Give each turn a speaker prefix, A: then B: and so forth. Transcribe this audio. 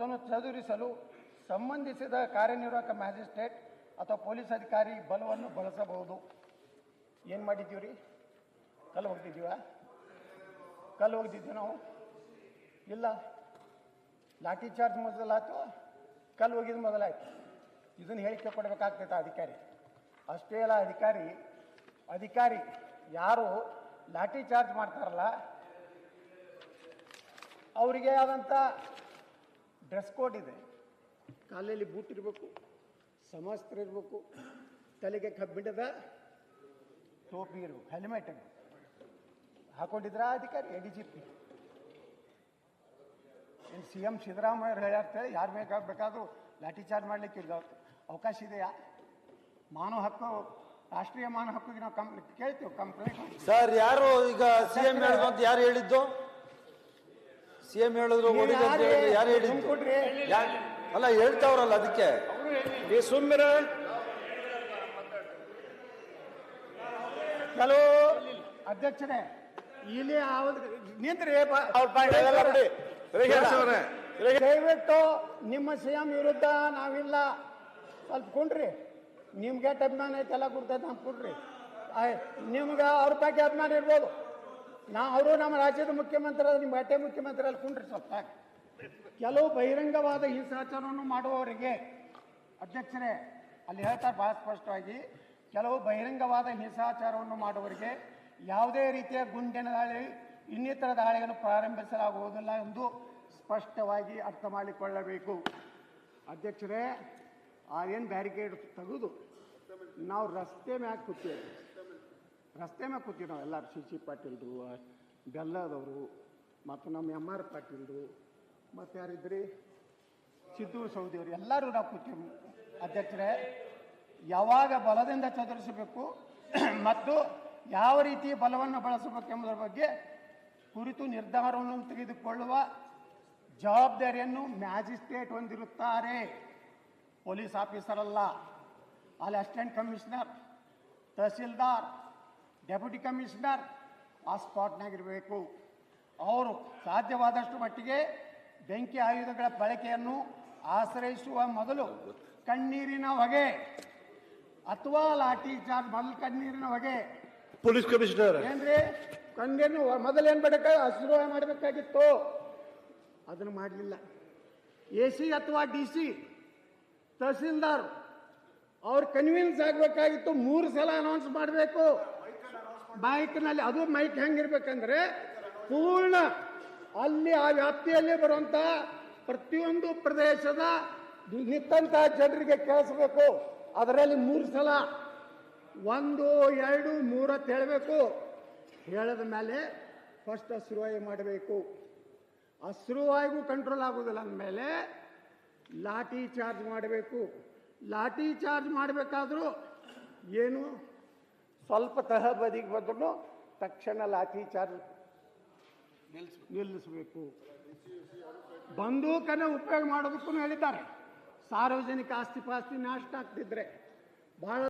A: ಅದನ್ನು ಚದುರಿಸಲು ಸಂಬಂಧಿಸಿದ ಕಾರ್ಯನಿರ್ವಾಹಕ ಮ್ಯಾಜಿಸ್ಟ್ರೇಟ್ ಅಥವಾ ಪೊಲೀಸ್ ಅಧಿಕಾರಿ ಬಲವನ್ನು ಬಳಸಬಹುದು. ಏನು ಮಾಡಿದ್ದೀವಿ ರೀ ಕಲ್ಲು ಹೋಗ್ತಿದ್ದೀವ? ಕಲ್ಲು ಹೋಗ್ತಿದ್ದೀವಿ ನಾವು. ಇಲ್ಲ. ಲಾಠಿ ಚಾರ್ಜ್ ಮೊದಲಾಯ್ತು, ಕಲ್ಲು ಹೋಗಿದ್ದು ಮೊದಲಾಯ್ತು. ಇದನ್ನು ಹೇಳಿಕೆ ಕೊಡಬೇಕಾಗ್ತೈತೆ ಅಧಿಕಾರಿ. ಅಷ್ಟೇ ಅಲ್ಲ, ಅಧಿಕಾರಿ ಅಧಿಕಾರಿ, ಯಾರು ಲಾಠಿ ಚಾರ್ಜ್ ಮಾಡ್ತಾರಲ್ಲ, ಅವರಿಗೆ ಆದಂಥ ಡ್ರೆಸ್ ಕೋಡ್ ಇದೆ. ಕಾಲಲ್ಲಿ ಬೂಟ್ ಇರಬೇಕು ಸಮಸ್ತ್ರ ಇರಬೇಕು ತಲೆಗೆ ಕಬ್ಬಿಣದ ಟೋಪಿ ಇರಬೇಕು ಹೆಲ್ಮೆಟ್ ಹಾಕೊಂಡಿದ್ರಾ ಹಾಕೊಂಡಿದ್ರ ಅಧಿಕಾರಿ? ಎ ಡಿ ಜಿ ಪಿ ಏನು ಸಿ ಎಂ ಸಿದ್ದರಾಮಯ್ಯ ಹೇಳ್ತಾರೆ ಯಾರು ಬೇಕಾಗಬೇಕಾದ್ರೂ ಲಾಠಿ ಚಾರ್ಜ್ ಮಾಡಲಿಕ್ಕೆ ಇದು ಅವಕಾಶ ಇದೆಯಾ? ಮಾನವ ಹಕ್ಕು ರಾಷ್ಟ್ರೀಯ ಮಾನವ ಹಕ್ಕಿಗೆ ನಾವು ಕಂಪ್ಲೇಂಟ್ ಕೇಳ್ತೀವಿ ಕಂಪ್ಲೇಂಟ್
B: ಸರ್ ಯಾರು ಈಗ ಸಿ ಎಂ ಅಂತ ಯಾರು ಹೇಳಿದ್ದು? ಸಿಎಂ ಹೇಳಿದ್ರು ಹೊಡಿಲಿ ಅಂತ ಹೇಳಿದ್ರು ಯಾರು ಹೇಳಿದ್ರು? ಅಲ್ಲ ಹೇಳ್ತಾವ್ರಲ್ಲ ಅದಕ್ಕೆ.
C: ನೀ ಸುಮ್ಮನೆ
A: ಹಲೋ ಅಧ್ಯಕ್ಷರೇ ಇಲ್ಲಿ ನಿಂತ್ರಿ ದಯವಿಟ್ಟು ನಿಮ್ಮ ಸಿಎಂ ವಿರುದ್ಧ ನಾವಿಲ್ಲ. ಸ್ವಲ್ಪ ಕುಂಡ್ರಿ. ನಿಮ್ಗೆ ಅಭಿಮಾನ ಐತೆ ಎಲ್ಲ ಕೊಡ್ತೈತೆ ನಮ್ಗೆ ಕೊಡ್ರಿ. ನಿಮ್ಗೆ ಅವ್ರ ಬಗ್ಗೆ ಅಭಿಮಾನ ಇರ್ಬೋದು. ನಾ ಅವರು ನಮ್ಮ ರಾಜ್ಯದ ಮುಖ್ಯಮಂತ್ರಿ ನಿಮ್ಮ ಬಟ್ಟೆ ಮುಖ್ಯಮಂತ್ರಿ ಅಲ್ಲಿ ಕುಂಡ್ರಿ ಸ್ವಲ್ಪ. ಕೆಲವು ಬಹಿರಂಗವಾದ ಹಿಂಸಾಚಾರವನ್ನು ಮಾಡುವವರಿಗೆ ಅಧ್ಯಕ್ಷರೇ, ಅಲ್ಲಿ ಹೇಳ್ತಾರೆ ಬಹಳ ಸ್ಪಷ್ಟವಾಗಿ, ಕೆಲವು ಬಹಿರಂಗವಾದ ಹಿಂಸಾಚಾರವನ್ನು ಮಾಡುವವರಿಗೆ ಯಾವುದೇ ರೀತಿಯ ಗುಂಡಿನ ದಾಳಿ, ಇನ್ನಿತರ ದಾಳಿಯನ್ನು ಪ್ರಾರಂಭಿಸಲಾಗುವುದಿಲ್ಲ ಎಂದು ಸ್ಪಷ್ಟವಾಗಿ ಅರ್ಥ ಮಾಡಿಕೊಳ್ಳಬೇಕು ಅಧ್ಯಕ್ಷರೇ, ಆ ಏನು ಬ್ಯಾರಿಕೇಡ್ ತೆಗೆದು, ನಾವು ರಸ್ತೆ ಮ್ಯಾಗ ಕೂತೀವಿ ರಸ್ತೆ ಮೇಲೆ ಕೂತೀವಿ ನಾವು ಎಲ್ಲರೂ ಸಿ ಸಿ ಪಾಟೀಲ್ರು ಬೆಲ್ಲದವರು ಮತ್ತು ನಮ್ಮ ಎಂ ಆರ್ ಪಾಟೀಲ್ರು, ಮತ್ತು ಯಾರಿದ್ರಿ? ಸಿದ್ದು ಸೌದಿಯವರು, ಎಲ್ಲರೂ ನಾವು ಕೂತೀವಿ ಅಧ್ಯಕ್ಷರೇ, ಯಾವಾಗ ಬಲದಿಂದ ಚದುರಿಸಬೇಕು ಮತ್ತು ಯಾವ ರೀತಿ ಬಲವನ್ನು ಬಳಸಬೇಕೆಂಬುದರ ಬಗ್ಗೆ ಕುರಿತು ನಿರ್ಧಾರವನ್ನು ತೆಗೆದುಕೊಳ್ಳುವ ಜವಾಬ್ದಾರಿಯನ್ನು ಮ್ಯಾಜಿಸ್ಟ್ರೇಟ್ ಹೊಂದಿರುತ್ತಾರೆ. ಪೊಲೀಸ್ ಆಫೀಸರ್ ಅಲ್ಲ, ಅಲ್ಲಿ assistant commissioner, tahsildar deputy commissioner ಆ ಸ್ಪಾಟ್ನಾಗಿರಬೇಕು. ಅವರು ಸಾಧ್ಯವಾದಷ್ಟು ಮಟ್ಟಿಗೆ ಬೆಂಕಿ ಆಯುಧಗಳ ಬಳಕೆಯನ್ನು ಆಶ್ರಯಿಸುವ ಮೊದಲು ಕಣ್ಣೀರಿನ ಹೊಗೆ ಅಥವಾ ಲಾಠಿ ಚಾರ್ಜ್ ಮೊದಲು ಕಣ್ಣೀರಿನ ಹೊಗೆ.
C: Police commissioner.
A: ಏನ್ರಿ? ಕಣ್ಣೀರಿನ ಮೊದಲು ಮೊದಲೇನ್ ಬೇಡಕ ಹಸಿರು ಮಾಡಬೇಕಾಗಿತ್ತು. ಅದನ್ನು ಮಾಡಲಿಲ್ಲ. ಎ ಸಿ ಅಥವಾ ಡಿ ಸಿ ತಹಸೀಲ್ದಾರ್ ಅವ್ರು ಕನ್ವಿನ್ಸ್ ಆಗಬೇಕಾಗಿತ್ತು ಮೂರು ಸಲ ಅನೌನ್ಸ್ ಮಾಡಬೇಕು. ಮೈಕ್ನಲ್ಲಿ ಅದು ಮೈಕ್ ಹೆಂಗಿರ್ಬೇಕಂದ್ರೆ ಪೂರ್ಣ ಅಲ್ಲಿ ಆ ವ್ಯಾಪ್ತಿಯಲ್ಲಿ ಬರುವಂತ ಪ್ರತಿಯೊಂದು ಪ್ರದೇಶದ ನಿಂತ ಜನರಿಗೆ ಕೇಳಿಸ್ಬೇಕು. ಅದರಲ್ಲಿ ಮೂರು ಸಲ ಒಂದು, ಎರಡು, ಮೂರು ಹೇಳಬೇಕು. ಹೇಳಿದ ಮೇಲೆ ಫಸ್ಟ್ ಅಶ್ರುವಾಯಿ ಮಾಡಬೇಕು. ಅಶ್ರುವಾಯಿಗೂ ಕಂಟ್ರೋಲ್ ಆಗೋದಿಲ್ಲ ಅಂದಮೇಲೆ ಲಾಠಿ ಚಾರ್ಜ್ ಮಾಡಬೇಕು. ಲಾಠಿ ಚಾರ್ಜ್ ಮಾಡಬೇಕಾದ್ರೂ ಏನು? ಸ್ವಲ್ಪ ತಹ ಬದಿಗೆ ಬಂದ್ರು ತಕ್ಷಣ ಲಾಠಿ ಚಾರ್ಜ್ ನಿಲ್ಲಿಸಬೇಕು. ಬಂದೂಕನ್ನು ಉಪಯೋಗ ಮಾಡೋದಕ್ಕೂ ಹೇಳಿದ್ದಾರೆ. ಸಾರ್ವಜನಿಕ ಆಸ್ತಿ ಪಾಸ್ತಿ ನಾಶ ಆಗ್ತಿದ್ರೆ ಬಹಳ